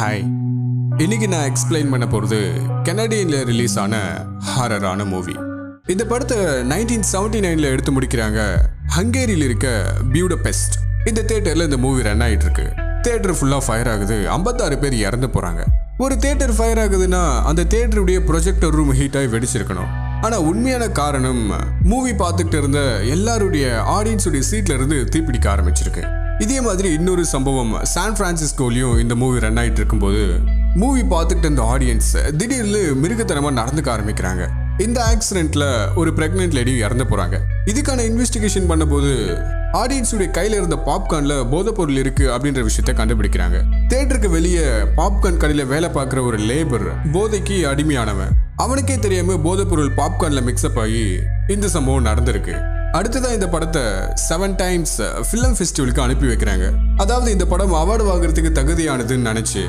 Hi இன்னைக்கு நான் explain பண்ண போகிறது கெனடியனில் ரிலீஸ் ஆன ஹாரரான மூவி இந்த படத்தை நைன்டீன் செவன்டி நைனில் எடுத்து முடிக்கிறாங்க. ஹங்கேரியில் இருக்க பியூடபெஸ்ட் இந்த தேட்டரில் இந்த மூவி ரன் ஆயிட்டு இருக்கு தேட்டர் ஃபுல்லாக ஃபயர் ஆகுது. ஐம்பத்தாறு பேர் இறந்து போகிறாங்க ஒரு தேட்டர் ஃபயர் ஆகுதுன்னா அந்த தேட்டருடைய ப்ரொஜெக்டர் ரூம் ஹீட்டாகி வெடிச்சிருக்கணும். ஆனால் உண்மையான காரணம் மூவி பார்த்துக்கிட்டு இருந்த எல்லாருடைய ஆடியன்ஸுடைய சீட்ல இருந்து தீப்பிடிக்க ஆரம்பிச்சிருக்கு. இதே மாதிரி இன்னொரு சம்பவம். சான் பிரான்சிஸ்கோலையும் இந்த மூவி ரன் ஆகிட்டு இருக்கும்போது மூவி பார்த்துக்கிட்டு இருந்த ஆடியன்ஸ் திடீர்னு மிருகத்தனமாக நடந்துக்க ஆரம்பிக்கிறாங்க. இந்த ஆக்சிடென்ட்ல ஒரு பிரெக்னென்ட் லேடி இறந்து போறாங்க. இதுக்கான இன்வெஸ்டிகேஷன் பண்ணும்போது ஆடியன்ஸுடைய கையில இருந்த பாப்கார்ன்ல போதைப் பொருள் இருக்கு அப்படின்ற விஷயத்த கண்டுபிடிக்கிறாங்க. தேட்டருக்கு வெளியே பாப்கார்ன் கடையில வேலை பார்க்குற ஒரு லேபர் போதைக்கு அடிமையானவன். அவனுக்கே தெரியாம போதைப் பொருள் பாப்கார்ன்ல மிக்ஸ்அப் ஆகி இந்த சம்பவம் நடந்திருக்கு. அடுத்ததான் இந்த படத்தை செவன் டைம்ஸ் ஃபிலிம் ஃபெஸ்டிவலுக்கு அனுப்பி வைக்கிறாங்க. அதாவது இந்த படம் அவார்டு வாங்குறதுக்கு தகுதியானதுன்னு நினைச்சு.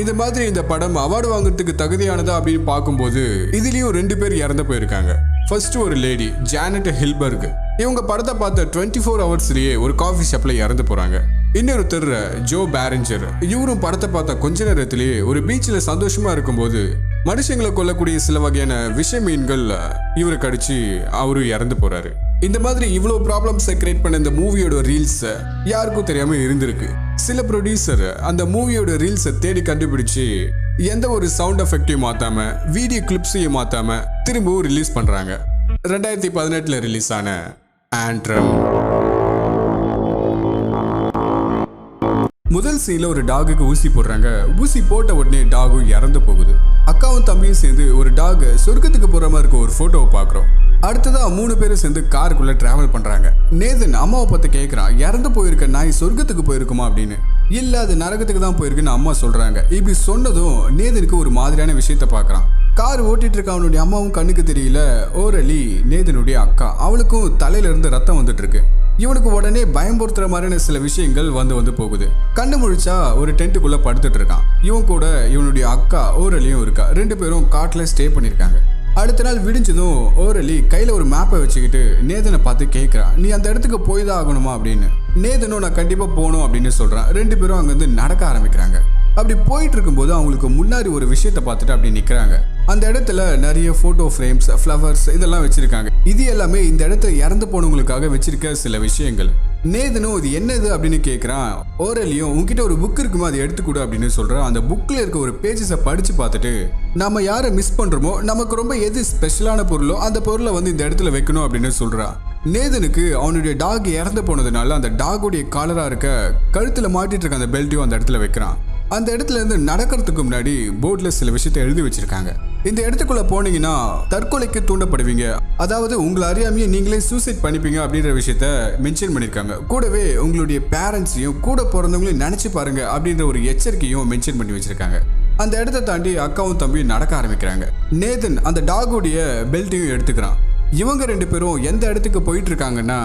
இந்த மாதிரி இந்த படம் அவார்டு வாங்குறதுக்கு தகுதியானதா அப்படின்னு பார்க்கும்போது இதுலயும் ரெண்டு பேர் இறந்து போயிருக்காங்க. ஃபர்ஸ்ட் ஒரு லேடி ஜானட் ஹில்பர்க் இவங்க படத்தை பார்த்த டுவெண்ட்டி ஃபோர் ஹவர்ஸ்லயே ஒரு காஃபி ஷாப்ல இறந்து போறாங்க. இன்னொருத்தர் ஜோ பேரஞ்சர் இவரும் படத்தை பார்த்த கொஞ்ச நேரத்திலேயே ஒரு பீச்சில் சந்தோஷமா இருக்கும்போது மனுஷங்களை கொல்லக்கூடிய சில வகையான விஷ மீன்கள் இவரை கடிச்சு அவரும் இறந்து போறாரு. இந்த மாதிரி இவ்வளோ ப்ராப்ளம்ஸை கிரியேட் பண்ண இந்த மூவியோட ரீல்ஸை யாருக்கும் தெரியாமல் இருந்திருக்கு. சில ப்ரொடியூசர் அந்த மூவியோட ரீல்ஸை தேடி கண்டுபிடிச்சு எந்த ஒரு சவுண்ட் எஃபெக்டையும் மாற்றாம வீடியோ கிளிப்ஸையும் மாற்றாம திரும்பவும் ரிலீஸ் பண்ணுறாங்க ரெண்டாயிரத்தி பதினெட்டில் ரிலீஸ் ஆன ஆண்ட்ரம் முதல் சீனில் ஒரு டாகுக்கு ஊசி போடுறாங்க. ஊசி போட்ட உடனே டாகும் இறந்து போகுது. அக்காவும் தம்பியும் சேர்ந்து ஒரு டாக் சொர்க்கத்துக்கு போகிற மாதிரி இருக்க ஒரு ஃபோட்டோவை பார்க்குறோம். அடுத்ததா மூணு பேரும் சேர்ந்து காருக்குள்ள டிராவல் பண்றாங்க. நேதன் அம்மாவை பார்த்து கேட்குறான் இறந்து போயிருக்க நாய் சொர்க்கத்துக்கு போயிருக்குமா? அப்படின்னு. இல்ல அது நரகத்துக்கு தான் போயிருக்குன்னு அம்மா சொல்றாங்க. இப்படி சொன்னதும் நேதனுக்கு ஒரு மாதிரியான விஷயத்த பார்க்குறான். கார் ஓட்டிட்டு இருக்க அவனுடைய அம்மாவும் கண்ணுக்கு தெரியல. ஓரளி நேதனுடைய அக்கா அவளுக்கும் தலையில இருந்து ரத்தம் வந்துட்டு இருக்கு. இவனுக்கு உடனே பயம்படுத்துற மாதிரியான சில விஷயங்கள் வந்து வந்து போகுது. கண்ணு முழிச்சா ஒரு டென்ட்டுக்குள்ள படுத்துட்டு இருக்கான். இவன் கூட இவனுடைய அக்கா ஓரலியும் இருக்கா. ரெண்டு பேரும் காட்டுல ஸ்டே பண்ணிருக்காங்க அடுத்த நாள் விடிஞ்சதும் ஓரலி கையில் ஒரு மேப்பை வச்சுக்கிட்டு நேதனை பார்த்து கேட்குறான் நீ அந்த இடத்துக்கு போய் தான் ஆகணுமா அப்படின்னு. நேதனும் நான் கண்டிப்பாக போகணும் அப்படின்னு சொல்கிறான் ரெண்டு பேரும் அங்கேருந்து நடக்க ஆரம்பிக்கிறாங்க. அப்படி போயிட்டு இருக்கும்போது அவங்களுக்கு முன்னாடி ஒரு விஷயத்தை பார்த்துட்டு அப்படி நிற்கிறாங்க அந்த இடத்துல நிறைய ஃபோட்டோ ஃப்ரேம்ஸ் ஃப்ளவர்ஸ் இதெல்லாம் வச்சுருக்காங்க. இது எல்லாமே இந்த இடத்துல இறந்து போனவங்களுக்காக வச்சிருக்க சில விஷயங்கள். நேதனும் இது என்னது அப்படின்னு கேட்குறான் ஓரலியும் உங்ககிட்ட ஒரு புக் இருக்குமா? அதை எடுத்துக்கூட அப்படின்னு சொல்கிறான் அந்த புக்கில் இருக்க ஒரு பேஜஸை படித்து பார்த்துட்டு நம்ம யாரை மிஸ் பண்ணுறோமோ நமக்கு ரொம்ப எது ஸ்பெஷலான பொருளோ அந்த பொருளை வந்து இந்த இடத்துல வைக்கணும் அப்படின்னு சொல்கிறான் நேதனுக்கு அவனுடைய டாக் இறந்து போனதுனால அந்த டாகுடைய காலராக இருக்க கழுத்தில் மாட்டிட்டு இருக்க அந்த பெல்ட்டையும் அந்த இடத்துல வைக்கிறான். அந்த இடத்துல இருந்து நடக்கிறதுக்கு முன்னாடி போர்டில் சில விஷயத்தை எழுதி வச்சிருக்காங்க. இந்த இடத்துக்குள்ள போனீங்கன்னா தற்கொலைக்கு தூண்டப்படுவீங்க. அதாவது உங்களை அறியாமையே நீங்களே சூசைட் பண்ணிப்பீங்க அப்படின்ற விஷயத்த மென்ஷன் பண்ணியிருக்காங்க கூடவே உங்களுடைய பேரண்ட்ஸையும் கூட பிறந்தவங்களையும் நினைச்சு பாருங்க அப்படின்ற ஒரு எச்சரிக்கையும் மென்ஷன் பண்ணி வச்சிருக்காங்க. அந்த இடத்த தாண்டி அக்காவும் தம்பியும் நடக்க ஆரம்பிக்கிறாங்க. நேதன் அந்த டாகுடைய பெல்ட்டையும் எடுத்துக்கிறான். இவங்க ரெண்டு பேரும் எந்த இடத்துக்கு போயிட்டு இருக்காங்கன்னா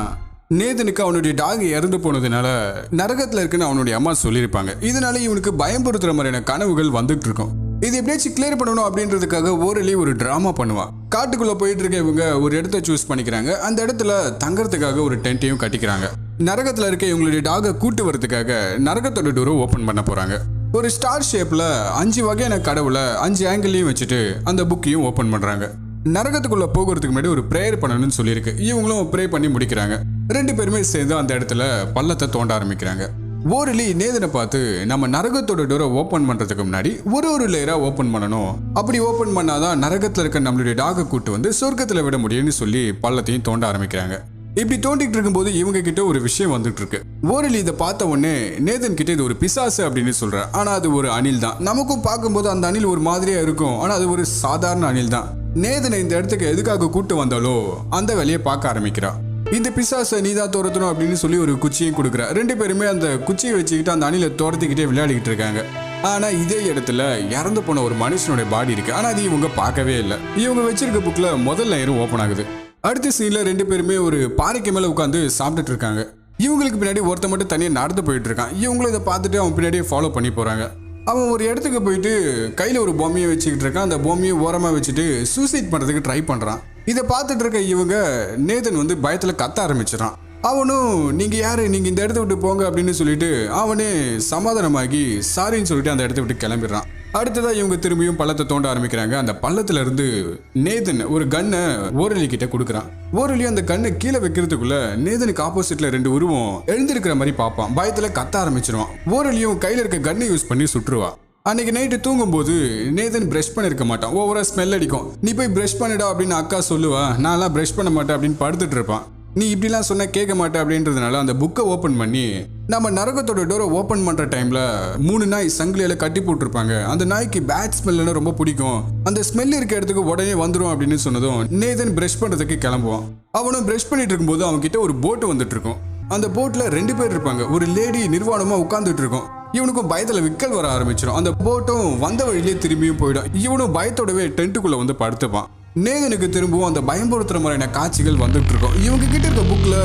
நேதனுக்கு அவனுடைய டாக் இறந்து போனதுனால நரகத்துல இருக்குன்னு அவனுடைய அம்மா சொல்லியிருப்பாங்க. இதனால இவனுக்கு பயம்படுத்துற மாதிரியான கனவுகள் வந்துட்டு இருக்கும். இது எப்படியாச்சும் கிளியர் பண்ணணும் அப்படின்றதுக்காக ஓரளி ஒரு டிராமா பண்ணுவான். காட்டுக்குள்ள போயிட்டு இருக்க இவங்க ஒரு இடத்த சூஸ் பண்ணிக்கிறாங்க. அந்த இடத்துல தங்கறதுக்காக ஒரு டென்ட்டையும் கட்டிக்கிறாங்க. நரகத்துல இருக்க இவங்களுடைய டாகை கூட்டு வரதுக்காக நரகத்தோட டோரை ஓப்பன் பண்ண போறாங்க. ஒரு ஸ்டார் ஷேப்ல அஞ்சு வகையான கடவுளை அஞ்சு ஆங்கிள்லையும் வச்சுட்டு அந்த புக்கையும் ஓப்பன் பண்றாங்க. நரகத்துக்குள்ள போகிறதுக்கு முன்னாடி ஒரு ப்ரேயர் பண்ணணும்னு சொல்லியிருக்கு. இவங்களும் ப்ரே பண்ணி முடிக்கிறாங்க. ரெண்டு பேருமே சேர்ந்து அந்த இடத்துல பள்ளத்தை தோண்ட ஆரம்பிக்கிறாங்க. ஓரளி நேதனை பார்த்து நம்ம நரகத்தோட டோரை ஓப்பன் பண்றதுக்கு முன்னாடி ஒரு ஒரு லேயரா ஓப்பன் பண்ணணும். அப்படி ஓப்பன் பண்ணாதான் நரகத்துல இருக்க நம்மளுடைய டாகை கூட்டு வந்து சொர்க்கத்துல விட முடியும்னு சொல்லி பள்ளத்தையும் தோண்ட ஆரம்பிக்கிறாங்க. இப்படி தோண்டிட்டு இருக்கும்போது இவங்க கிட்ட ஒரு விஷயம் வந்துட்டு இருக்கு. ஓரளி இதை பார்த்த உடனே நேதன் கிட்ட இது ஒரு பிசாசு அப்படின்னு சொல்ற ஆனா அது ஒரு அணில் தான். நமக்கும் பார்க்கும்போது அந்த அணில் ஒரு மாதிரியா இருக்கும். ஆனா அது ஒரு சாதாரண அணில் தான். நேதனை இந்த இடத்துக்கு எதுக்காக கூட்டு வந்தாலோ அந்த வேலையை பார்க்க ஆரம்பிக்கிறா. இந்த பிசாசை நீ தான் துரத்தணும் அப்படின்னு சொல்லி ஒரு குச்சியும் கொடுக்குறா. ரெண்டு பேருமே அந்த குச்சியை வச்சுக்கிட்டு அந்த அணியில் துரத்திக்கிட்டே விளையாடிக்கிட்டு இருக்காங்க. ஆனால் இதே இடத்துல இறந்து போன ஒரு மனுஷனுடைய பாடி இருக்குது ஆனால் அது இவங்க பார்க்கவே இல்லை. இவங்க வச்சிருக்க புக்கில் முதல் லேயரும் ஓப்பன் ஆகுது. அடுத்த சீனில் ரெண்டு பேருமே ஒரு பாறைக்கு மேலே உட்காந்து சாப்பிட்டுட்டு இருக்காங்க. இவங்களுக்கு பின்னாடி ஒருத்த மட்டும் தனியாக நடந்து போயிட்டு இருக்கான். இவங்களும் இதை பார்த்துட்டு அவன் பின்னாடியே ஃபாலோ பண்ணி போகிறாங்க அவன் ஒரு இடத்துக்கு போயிட்டு கையில் ஒரு பொம்மையை வச்சுக்கிட்டு இருக்கான். அந்த பொம்மையை ஓரமாக வச்சுட்டு சூசைட் பண்ணுறதுக்கு ட்ரை பண்ணுறான் இதை பார்த்துட்டு இருக்க இவங்க நேதன் வந்து பயத்தில் கத்த ஆரம்பிச்சிடறான். அவனும் நீங்கள் யாரு? நீங்கள் இந்த இடத்த விட்டு போங்க அப்படின்னு சொல்லிட்டு அவனே சமாதானமாகி சாரின்னு சொல்லிட்டு அந்த இடத்த விட்டு கிளம்பிடுறான். அடுத்ததா இவங்க திரும்பியும் பள்ளத்தை தோண்ட ஆரம்பிக்கிறாங்க. அந்த பள்ளத்துல இருந்து நேதன் ஒரு கன்னை ஓரளி கிட்ட கொடுக்குறான். ஓரளி அந்த கண்ணை கீழே வைக்கிறதுக்குள்ள நேதனுக்கு ஆப்போசிட்ல ரெண்டு உருவம் எழுந்திருக்கிற மாதிரி பார்ப்பான். பயத்துல கத்த ஆரம்பிச்சிருவான். ஓரளியும் கையில இருக்க கண்ணை யூஸ் பண்ணி சுட்டுருவா அன்னைக்கு நைட்டு தூங்கும்போது நேதன் ப்ரஷ் பண்ணிருக்க மாட்டான். ஓவரா ஸ்மெல் அடிக்கும். நீ போய் ப்ரஷ் பண்ணிடா அப்படின்னு அக்கா சொல்லுவா. நான்லாம் ப்ரஷ் பண்ண மாட்டேன் அப்படின்னு படுத்துட்டு இருப்பான். நீ இப்படிலாம் சொன்ன கேட்க மாட்டேன் அப்படின்றதுனால அந்த புக்கை ஓப்பன் பண்ணி நம்ம நரகத்தோட டோரை ஓப்பன் பண்ற டைம்ல மூணு நாய் சங்கிலியில கட்டி போட்டிருப்பாங்க. அந்த நாய்க்கு பேட் ஸ்மெல்னா ரொம்ப பிடிக்கும். அந்த ஸ்மெல் இருக்க இடத்துக்கு உடனே வந்துடும் அப்படின்னு சொன்னதும் நேதன் ப்ரஷ் பண்றதுக்கு கிளம்புவான். அவனும் ப்ரஷ் பண்ணிட்டு இருக்கும்போது அவன்கிட்ட ஒரு போட்டு வந்துட்டு இருக்கும். அந்த போட்ல ரெண்டு பேர் இருப்பாங்க. ஒரு லேடி நிர்வாணமா உட்காந்துட்டு இருக்கும். இவனுக்கும் பயத்துல விக்கல் வர ஆரம்பிச்சிடும் அந்த போட்டும் வந்த வழியிலே திரும்பியும் போயிடும். இவனும் பயத்தோடவே டென்ட்டுக்குள்ள வந்து படுத்துப்பான். நேதனுக்கு திரும்பவும் அந்த பயம்படுத்துற மாதிரியான காட்சிகள் வந்துட்டு இருக்கும். இவங்க கிட்ட இருக்க புக்ல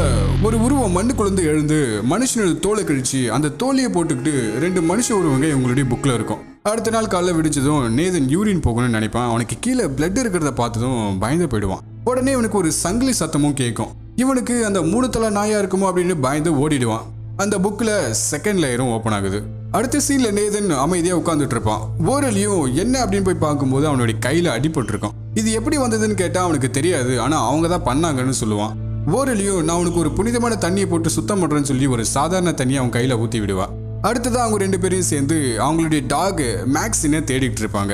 ஒரு உருவம் மண்ணுக்குள்ளேருந்து எழுந்து மனுஷனோட தோலை கழிச்சு அந்த தோலையை போட்டுக்கிட்டு ரெண்டு மனுஷ உருவங்க இவங்களுடைய புக்ல இருக்கும். அடுத்த நாள் காலைல விடிச்சதும் நேதன் யூரின் போகணும்னு நினைப்பான். அவனுக்கு கீழே பிளட் இருக்கிறத பார்த்ததும் பயந்து போயிடுவான். உடனே இவனுக்கு ஒரு சங்கிலி சத்தமும் கேட்கும். இவனுக்கு அந்த மூணு தலை நாயா இருக்குமோ அப்படின்னு பயந்து ஓடிடுவான். அந்த புக்கில் செகண்ட் லேயரும் ஓப்பன் ஆகுது. அடுத்த சீனில் நேதன் அமைதியாக உட்காந்துட்டு இருப்பான் ஓரலியும் என்ன அப்படின்னு போய் பார்க்கும்போது அவனுடைய கையில் அடிபட்டுருக்கும் இது எப்படி வந்ததுன்னு கேட்டால் அவனுக்கு தெரியாது ஆனால் அவங்க தான் பண்ணாங்கன்னு சொல்லுவான். ஓரலியும் நான் உனக்கு ஒரு புனிதமான தண்ணியை போட்டு சுத்தம் பண்ணுறேன்னு சொல்லி ஒரு சாதாரண தண்ணியை அவன் கையில் ஊற்றி விடுவான் அடுத்ததாக அவங்க ரெண்டு பேரையும் சேர்ந்து அவங்களுடைய டாக் மேக்ஸினை தேடிட்டு இருப்பாங்க.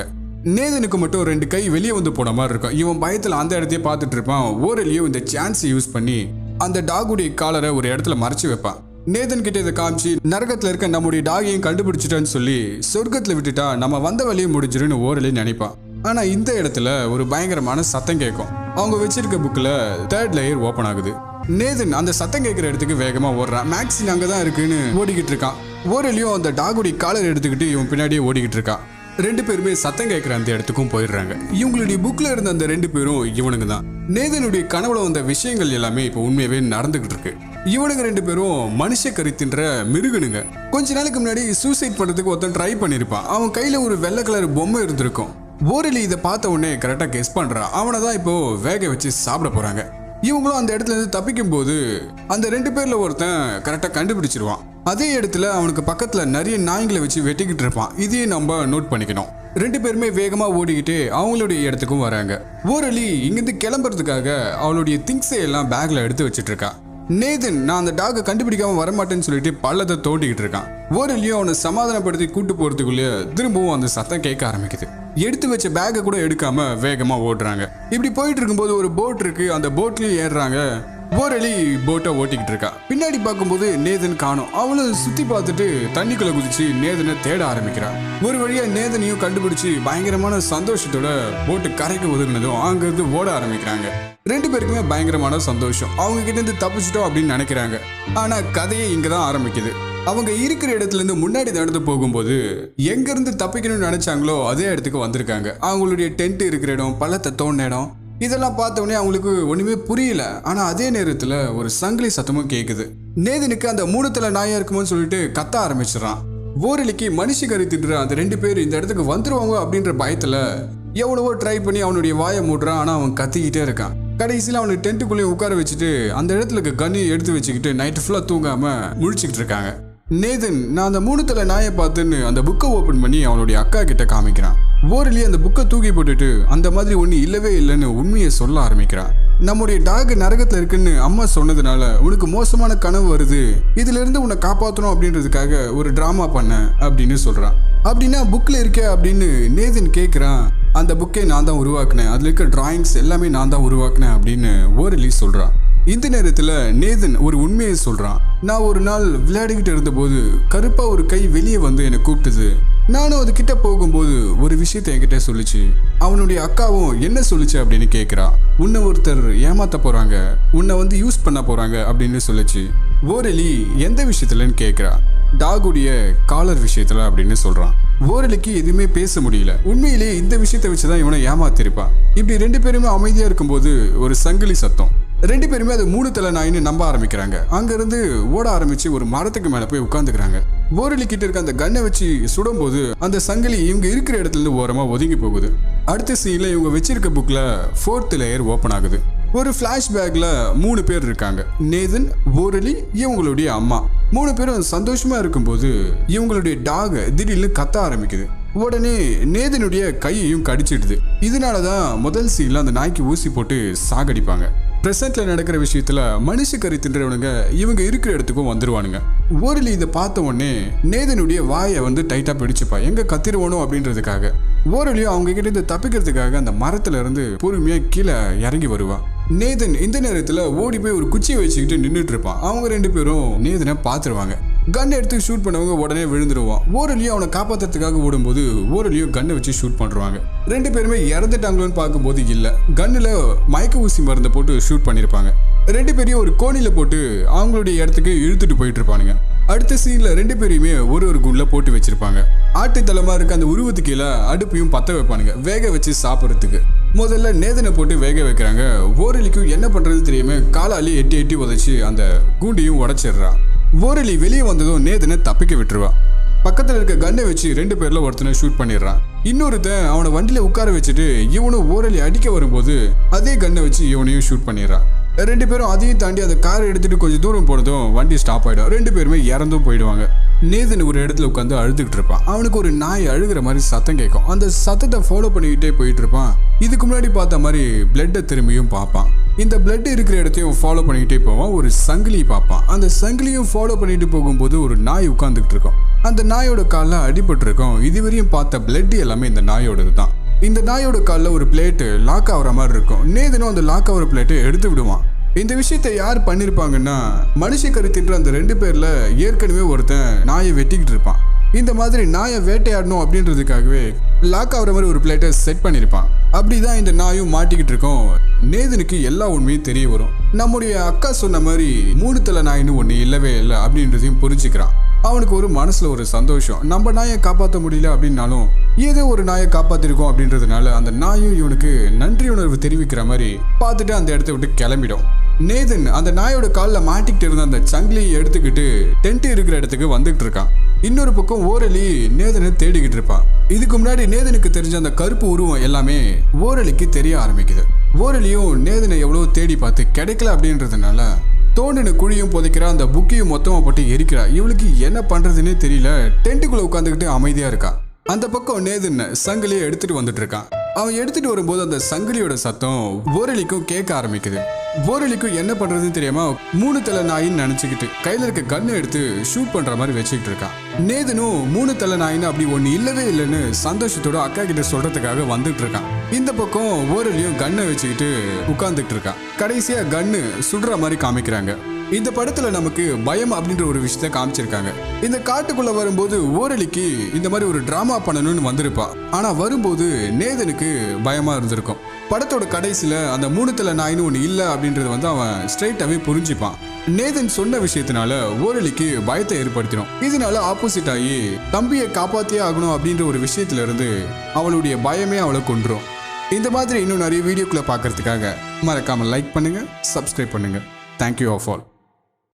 நேதனுக்கு மட்டும் ரெண்டு கை வெளியே வந்து போன மாதிரி இருக்கும். இவன் பயத்தில் அந்த இடத்தையே பார்த்துட்டு இருப்பான். ஓரலியும் இந்த சான்ஸை யூஸ் பண்ணி அந்த டாகுடைய காலரை ஒரு இடத்துல மறைச்சி வைப்பான். நேதன் கிட்ட இதை காமிச்சு நரகத்துல இருக்க நம்முடைய டாகையும் கண்டுபிடிச்சிட்டேன்னு சொல்லி சொர்க்கத்துல விட்டுட்டா நம்ம வந்த வழியை முடிஞ்சிருன்னு ஓரளி நினைப்பான். ஆனா இந்த இடத்துல ஒரு பயங்கரமான சத்தம் கேட்கும். அவங்க வச்சிருக்க புக்ல தேர்ட் லேயர் ஓபன் ஆகுது. நேதன் அந்த சத்தம் கேட்குற இடத்துக்கு வேகமா ஓடுறான். மேக்ஸின் அங்கே தான் இருக்குன்னு ஓடிக்கிட்டு இருக்கான். ஓரளியும் அந்த டாகுடைய காலர் எடுத்துக்கிட்டு இவன் பின்னாடியே ஓடிக்கிட்டு இருக்கான். ரெண்டு பேருமே சத்தம் கேட்குற அந்த இடத்துக்கும் போயிடுறாங்க. இவங்களுடைய புக்ல இருந்த அந்த ரெண்டு பேரும் இவனுங்க தான். நேதனுடைய கனவுல வந்த விஷயங்கள் எல்லாமே இப்போ உண்மையாவே நடந்துகிட்டு இருக்கு. இவனுங்க ரெண்டு பேரும் மனுஷ கறி தின்ற மிருகனுங்க. கொஞ்ச நாளுக்கு முன்னாடி சூசைட் பண்றதுக்கு ஒருத்தன் ட்ரை பண்ணியிருப்பான் அவன் கையில ஒரு வெள்ளை கலர் பொம்மை இருந்திருக்கும். போரிலி இதை பார்த்த உடனே கரெக்டாக கெஸ் பண்ணுறான் அவனை தான் இப்போ வேக வச்சு சாப்பிட போகிறாங்க இவங்களும் அந்த இடத்துல இருந்து தப்பிக்கும் போது அந்த ரெண்டு பேரில் ஒருத்தன் கரெக்டாக கண்டுபிடிச்சிருவான். அதே இடத்துல அவனுக்கு பக்கத்தில் நிறைய நாய்களை வச்சு வெட்டிக்கிட்டு இருப்பான். இதையும் நம்ம நோட் பண்ணிக்கணும். ரெண்டு பேருமே வேகமாக ஓடிக்கிட்டு அவங்களுடைய இடத்துக்கும் வராங்க. ஓரளி இங்கேருந்து கிளம்புறதுக்காக அவளுடைய திங்ஸை எல்லாம் பேக்கில் எடுத்து வச்சுட்டு இருக்கா. நேதன் நான் அந்த டாகை கண்டுபிடிக்காம வரமாட்டேன்னு சொல்லிட்டு பள்ளத்தை தோட்டிக்கிட்டு இருக்கான். ஓரலியும் அவனை சமாதானப்படுத்தி கூட்டு போறதுக்குள்ளே திரும்பவும் அந்த சத்தம் கேட்க ஆரம்பிக்குது. எடுத்து வச்ச பேக்கை கூட எடுக்காம வேகமா ஓடுறாங்க. இப்படி போயிட்டு இருக்கும்போது ஒரு போட் இருக்கு. அந்த போட்லயும் ஏறுறாங்க. போரளி போட்டை ஓட்டிக்கிட்டு இருக்கா. பின்னாடி பார்க்கும்போது நேதன் காணும். அவளும் சுத்தி பார்த்துட்டு தண்ணிக்குள்ள குதிச்சு நேதனை தேட ஆரம்பிக்கிறா. ஒரு வழியா நேதனையும் கண்டுபிடிச்சு பயங்கரமான சந்தோஷத்தோட போட்டு கரைக்கு ஒதுங்கினதும் அங்கிருந்து ஓட ஆரம்பிக்கிறாங்க. ரெண்டு பேருக்குமே பயங்கரமான சந்தோஷம். அவங்க கிட்ட இருந்து தப்பிச்சிட்டோம் அப்படின்னு நினைக்கிறாங்க. ஆனா கதையே இங்க தான் ஆரம்பிக்குது. அவங்க இருக்கிற இடத்துல இருந்து முன்னாடி நடந்து போகும்போது எங்க இருந்து தப்பிக்கணும்னு நினைச்சாங்களோ அதே இடத்துக்கு வந்திருக்காங்க. அவங்களுடைய டென்ட் இருக்கிற இடம் பள்ளத்தை தோண்டின இடம் இதெல்லாம் பார்த்த உடனே அவங்களுக்கு ஒண்ணுமே புரியல. ஆனா அதே நேரத்துல ஒரு சங்கிலி சத்தமும் கேக்குது. நேதனுக்கு அந்த மூணு தலை நாயா இருக்குமோன்னு சொல்லிட்டு கத்த ஆரம்பிச்சிடறான். ஓரலிக்கு மனுஷி கறி திட்டுற அந்த ரெண்டு பேர் இந்த இடத்துக்கு வந்துருவாங்க அப்படின்ற பயத்துல எவ்வளவோ ட்ரை பண்ணி அவனுடைய வாயை மூடுறான். ஆனா அவன் கத்திக்கிட்டே இருக்கான். கடைசியில் அவனை டென்ட்டுக்குள்ளேயே உட்கார வச்சுட்டு அந்த இடத்துல இருக்க கண்ணி எடுத்து வச்சுக்கிட்டு நைட்டு ஃபுல்லாக தூங்காமல் முழிச்சுக்கிட்டு இருக்காங்க. நேதன் நான் அந்த மூணு தலை நாயை பார்த்துன்னு அந்த புக்கை ஓப்பன் பண்ணி அவனுடைய அக்கா கிட்ட காமிக்கிறான். ஓரலி அந்த புக்கை தூக்கி போட்டுட்டு அந்த மாதிரி ஒன்று இல்லவே இல்லைன்னு உண்மையை சொல்ல ஆரம்பிக்கிறான் நம்முடைய டாக் நரகத்தில் இருக்குன்னு அம்மா சொன்னதுனால உனக்கு மோசமான கனவு வருது. இதிலிருந்து உன்னை காப்பாற்றணும் அப்படின்றதுக்காக ஒரு ட்ராமா பண்ண அப்படின்னு சொல்கிறான் அப்படின்னா புக்கில் இருக்க அப்படின்னு நேதன் கேட்குறான் அந்த புக்கை நான் தான் உருவாக்குனேன். அதில் இருக்க டிராயிங்ஸ் எல்லாமே நான் தான் உருவாக்குனேன் அப்படின்னு ஓரலி சொல்கிறான் இந்த நேரத்தில் நேதன் ஒரு உண்மையை சொல்கிறான் நான் ஒரு நாள் விளையாடிக்கிட்டு இருந்தபோது கருப்பாக ஒரு கை வெளியே வந்து என்னை கூப்பிட்டுது. நானும் அது கிட்ட போகும்போது ஒரு விஷயத்த என்கிட்ட சொல்லிச்சு. அவனுடைய அக்காவும் என்ன சொல்லிச்சு அப்படின்னு கேட்குறான் உன்னை ஒருத்தர் ஏமாத்த போறாங்க உன்னை வந்து யூஸ் பண்ண போறாங்க அப்படின்னு சொல்லிச்சு. ஓரலி எந்த விஷயத்துலன்னு கேட்குறா டாகுடைய காலர் விஷயத்துல அப்படின்னு சொல்றான் ஓரலிக்கு எதுவுமே பேச முடியல. உண்மையிலேயே இந்த விஷயத்தை வச்சுதான் இவனை ஏமாத்திருப்பான் இப்படி ரெண்டு பேருமே அமைதியா இருக்கும்போது ஒரு சங்கிலி சத்தம். ரெண்டு பேருமே அது மூணு தலை நாயின்னு நம்ப ஆரம்பிக்கிறாங்க. அங்கிருந்து ஓட ஆரம்பிச்சு ஒரு மரத்துக்கு மேல போய் உட்காந்துக்கிறாங்க போரலி கிட்ட இருக்க அந்த கன்னை வச்சு சுடும்போது அந்த சங்கிலி இவங்க இருக்கிற இடத்துல இருந்து ஓரமா ஒதுங்கி போகுது. அடுத்த சீன்ல இவங்க வச்சிருக்க புக்ல ஃபோர்த் லேயர் ஓப்பன் ஆகுது. ஒரு ஃப்ளாஷ்பேக்கில் மூணு பேர் இருக்காங்க. நேதன் ஓரலி இவங்களுடைய அம்மா. மூணு பேரும் சந்தோஷமா இருக்கும்போது இவங்களுடைய டாக் திடீர்னு கத்த ஆரம்பிக்குது. உடனே நேதனுடைய கையையும் கடிச்சிடுது. இதனால தான் முதல் சீன்ல அந்த நாய்க்கு ஊசி போட்டு சாகடிப்பாங்க. பிரசன்ட்ல நடக்கிற விஷயத்துல மனுஷ கறி தின்றவனுங்க இவங்க இருக்கிற இடத்துக்கும் வந்துருவானுங்க. ஓரலி இதை பார்த்த உடனே நேதனுடைய வாயை வந்து டைட்டா பிடிச்சுப்பா. எங்க கத்திருவானோ அப்படின்றதுக்காக. ஓரளியும் அவங்க கிட்ட இருந்து தப்பிக்கிறதுக்காக அந்த மரத்துல இருந்து பொறுமையா கீழே இறங்கி வருவான் நேதன் இந்த நேரத்துல ஓடி போய் ஒரு குச்சியை வச்சுக்கிட்டு நின்றுட்டு இருப்பான். அவங்க ரெண்டு பேரும் நேதனை பார்த்துருவாங்க. கன் எடுத்து ஷூட் பண்ணவங்க உடனே விழுந்துருவான். ஓரலியும் அவனை காப்பாத்துறதுக்காக ஓடும்போது ஓரலியும் கன்னை வச்சு ஷூட் பண்ணுறாங்க ரெண்டு பேருமே இறந்துட்டாங்களோன்னு பார்க்கும்போது இல்லை. கன்னில் மயக்க ஊசி மருந்தை போட்டு ஷூட் பண்ணியிருப்பாங்க ரெண்டு பேரையும் ஒரு கோணியில் போட்டு அவங்களுடைய இடத்துக்கு இழுத்துட்டு போயிட்டு இருப்பானுங்க அடுத்த சீனில் ரெண்டு பேரையுமே ஒரு ஒரு குண்டில் போட்டு வச்சிருப்பாங்க. ஆட்டுத்தலமாக இருக்க அந்த உருவத்துக்கு கீழே அடுப்பையும் பத்த வைப்பானுங்க வேக வச்சு சாப்பிட்றதுக்கு. முதல்ல நேதனை போட்டு வேக வைக்கிறாங்க. ஓரலிக்கும் என்ன பண்ணுறது தெரியாமல் காலாலே எட்டி எட்டி உதச்சி அந்த கூண்டையும் உடச்சிடுறான். ஓரலி வெளியே வந்ததும் நேதனை தப்பிக்க விட்டுருவா. பக்கத்தில் இருக்க கண்டை வச்சு ரெண்டு பேர்ல ஒருத்தனை ஷூட் பண்ணிடுறான். இன்னொருத்தன் அவனை வண்டியில உட்கார வச்சுட்டு இவனும் ஓரலி அடிக்க வரும்போது அதே கண்ணை வச்சு இவனையும் ஷூட் பண்ணிடுறான். ரெண்டு பேரும் அதையும் தாண்டி அந்த காரை எடுத்துட்டு கொஞ்சம் தூரம் போனதும் வண்டி ஸ்டாப் ஆயிடும். ரெண்டு பேருமே இறந்தும் போயிடுவாங்க. நேதன் ஒரு இடத்துல உட்காந்து அழுதுகிட்டு இருப்பான். அவனுக்கு ஒரு நாய் அழுகிற மாதிரி சத்தம் கேட்கும். அந்த சத்தத்தை ஃபாலோ பண்ணிக்கிட்டே போயிட்டு இருப்பான். இதுக்கு முன்னாடி பார்த்த மாதிரி பிளட்டை திரும்பியும் பார்ப்பான். இந்த பிளட் இருக்கிற இடத்தையும் ஃபாலோ பண்ணிக்கிட்டே போவான். ஒரு சங்கிலி பார்ப்பான். அந்த சங்கிலியும் ஃபாலோ பண்ணிட்டு போகும்போது ஒரு நாய் உட்காந்துக்கிட்டு இருக்கும். அந்த நாயோட காலில் அடிபட்டிருக்கும் இதுவரையும் பார்த்த பிளட் எல்லாமே இந்த நாயோடது தான் இந்த நாயோட காலில் ஒரு பிளேட்டு லாக் ஆகிற மாதிரி இருக்கும். நேதனும் அந்த லாக் ஆகிற பிளேட்டை எடுத்து விடுவான். இந்த விஷயத்தை யார் பண்ணிருப்பாங்கன்னா மனுஷ கருத்தின்ற அந்த ரெண்டு பேர்ல ஏற்கனவே ஒருத்தன் நாயை வெட்டிக்கிட்டு இருப்பான். இந்த மாதிரி நாயை வேட்டையாடணும் அப்படின்றதுக்காகவே லாக் ஆகிற மாதிரி ஒரு பிளேட்டை செட் பண்ணியிருப்பான் அப்படிதான் இந்த நாயும் மாட்டிக்கிட்டு இருக்கோம். நேதனுக்கு எல்லா உண்மையும் தெரிய வரும். நம்முடைய அக்கா சொன்ன மாதிரி மூணு தலை நாயின்னு ஒன்று இல்லவே இல்லை அப்படின்றதையும் புரிஞ்சுக்கிறான். அவனுக்கு ஒரு மனசுல ஒரு சந்தோஷம். நம்ம நாயை காப்பாற்ற முடியல அப்படின்னாலும் ஏதோ ஒரு நாயை காப்பாத்திருக்கோம் அப்படின்றதுனால அந்த நாயும் இவனுக்கு நன்றி உணர்வு தெரிவிக்கிற மாதிரி பார்த்துட்டு அந்த இடத்த விட்டு கிளம்பிடும். நேதன் அந்த நாயோட காலில் மாட்டிக்கிட்டு இருந்த அந்த சங்கிலியை எடுத்துக்கிட்டு டென்ட் இருக்கிற இடத்துக்கு வந்துகிட்டு இருக்கான். இன்னொரு பக்கம் ஓரலி நேதனை தேடிக்கிட்டு இருப்பான். இதுக்கு முன்னாடி நேதனுக்கு தெரிஞ்ச அந்த கருப்பு உருவம் எல்லாமே ஓரலிக்கு தெரிய ஆரம்பிக்குது. ஓரலியும் நேதனை எவ்வளோ தேடி பார்த்து கிடைக்கல அப்படின்றதுனால தோண்டின குழியும் புதைக்கிறா அந்த புக்கையும் மொத்தமாக போட்டு எரிக்கிறா. இவளுக்கு என்ன பண்ணுறதுன்னே தெரியல. டென்ட்டுக்குள்ளே உட்காந்துக்கிட்டு அமைதியாக இருக்கா. அந்த பக்கம் நேதன் சங்கிலியை எடுத்துகிட்டு வந்துட்டு இருக்கான். அவன் எடுத்துட்டு வரும்போது அந்த சங்கிலியோட சத்தம் ஓரளிக்கும் கேட்க ஆரம்பிக்குது. ஓரளிக்கும் என்ன பண்றதுன்னு தெரியாம மூணு தலை நாயின்னு நினைச்சுக்கிட்டு கையில இருக்க கண்ணை எடுத்து ஷூட் பண்ற மாதிரி வச்சுக்கிட்டு இருக்கான் நேதனும் மூணு தலை நாயின்னு அப்படி ஒண்ணு இல்லவே இல்லைன்னு சந்தோஷத்தோட அக்கா கிட்ட சொல்றதுக்காக வந்துட்டு இருக்கான் இந்த பக்கம் ஓரலியும் கண்ணை வச்சுக்கிட்டு உட்கார்ந்துட்டு இருக்கான் கடைசியா கண்ணு சுடுற மாதிரி காமிக்கிறாங்க. இந்த படத்துல நமக்கு பயம் அப்படின்ற ஒரு விஷயத்த காமிச்சிருக்காங்க. இந்த காட்டுக்குள்ள வரும்போது ஓரலிக்கு இந்த மாதிரி ஒரு டிராமா பண்ணணும்னு வந்திருப்பா. ஆனா வரும்போது நேதனுக்கு பயமா இருந்திருக்கும். படத்தோட கடைசியில அந்த மூணு தலை நாயின்னு ஒண்ணு இல்லை அப்படின்றது வந்து அவன் ஸ்ட்ரைட்டாவே புரிஞ்சுப்பான். நேதன் சொன்ன விஷயத்தினால ஓரலிக்கு பயத்தை ஏற்படுத்திடும். இதனால ஆப்போசிட் ஆகி தம்பியை காப்பாத்தியே ஆகணும் அப்படின்ற ஒரு விஷயத்துல இருந்து அவளுடைய பயமே அவளை கொன்றும். இந்த மாதிரி இன்னும் நிறைய வீடியோக்குள்ள பார்க்கறதுக்காக மறக்காம லைக் பண்ணுங்க சப்ஸ்கிரைப் பண்ணுங்க. Thank you of all